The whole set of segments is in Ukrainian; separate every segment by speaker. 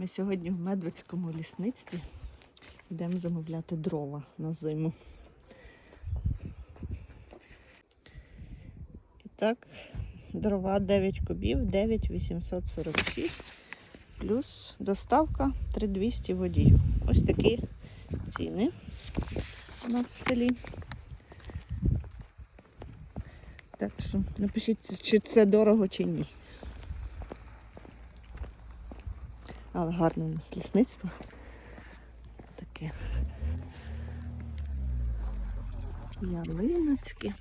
Speaker 1: Ми сьогодні в Медведському лісництві йдемо замовляти дрова на зиму. І так, дрова 9 кубів, 9,846, плюс доставка 3200 водію. Ось такі ціни у нас в селі. Так що напишіть, чи це дорого, чи ні. Але гарне у нас лісництво. Таке. Ялиночки.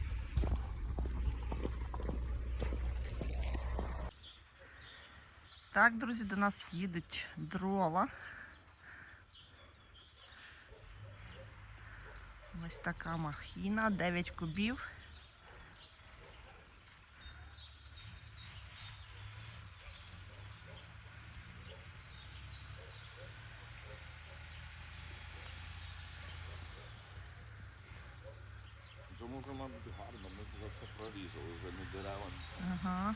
Speaker 1: Так, друзі, до нас їдуть дрова. Ось така махіна, 9 кубів.
Speaker 2: Може мабуть гарно, ми вже все прорізали, вже не дерева.
Speaker 1: Ага.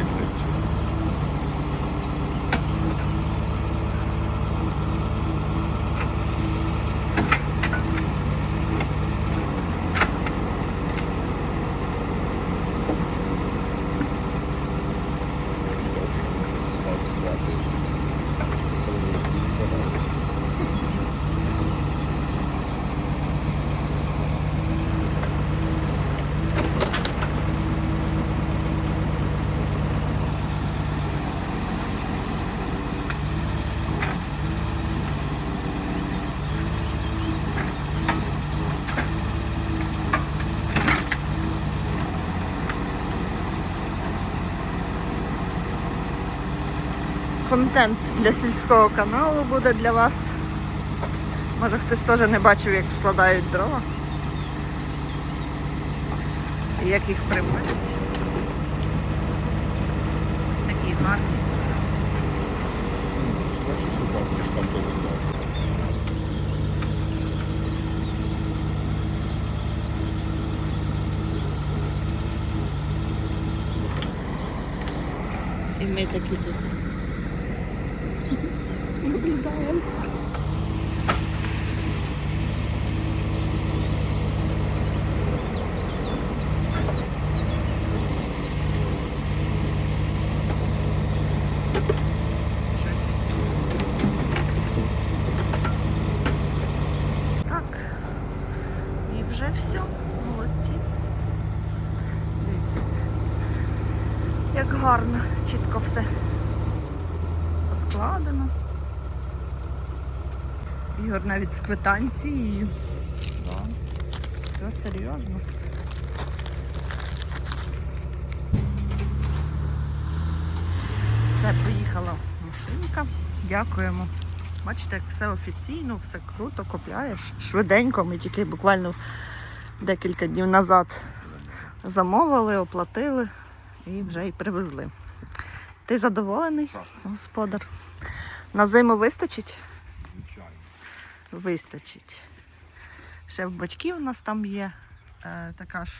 Speaker 2: side.
Speaker 1: Контент для сільського каналу буде для вас. Може хтось теж не бачив, як складають дрова. І як їх приводять. Ось такі гарні. І ми такі тут. Наблюдаємо. Так. І вже все. Молодці. Дивіться. Як гарно, чітко все поскладено. Ігор навіть з квитанцією. Да. Все серйозно. Все, поїхала машинка. Дякуємо. Бачите, як все офіційно, все круто, купляєш. Швиденько, ми тільки буквально декілька днів назад Замовили, оплатили і вже й привезли. Ти задоволений, господар? На зиму вистачить? Вистачить. Ще в батьків у нас там є е, така ж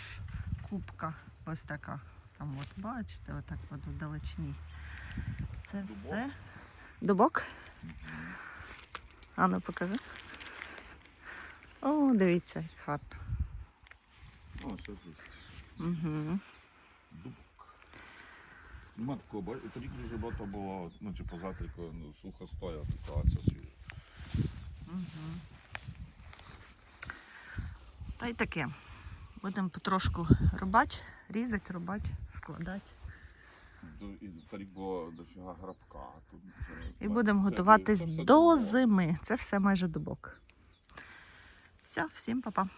Speaker 1: кубка, ось така. Там от бачите, отак от в далечині. Це все. Дубок? А ну покажи. О, дивіться, як гарно.
Speaker 2: О, що тут?
Speaker 1: Угу.
Speaker 2: Дубок. Нема такого, торік дуже багато було, ну, чи позатріко, ну, сухостоя така, це свіже.
Speaker 1: Угу. Та й таке. Будемо потрошку рубати, різати, рубати, складати.
Speaker 2: І дофіга грабка.
Speaker 1: І будемо готуватись до зими. Це все майже дубок. Все, всім па-па.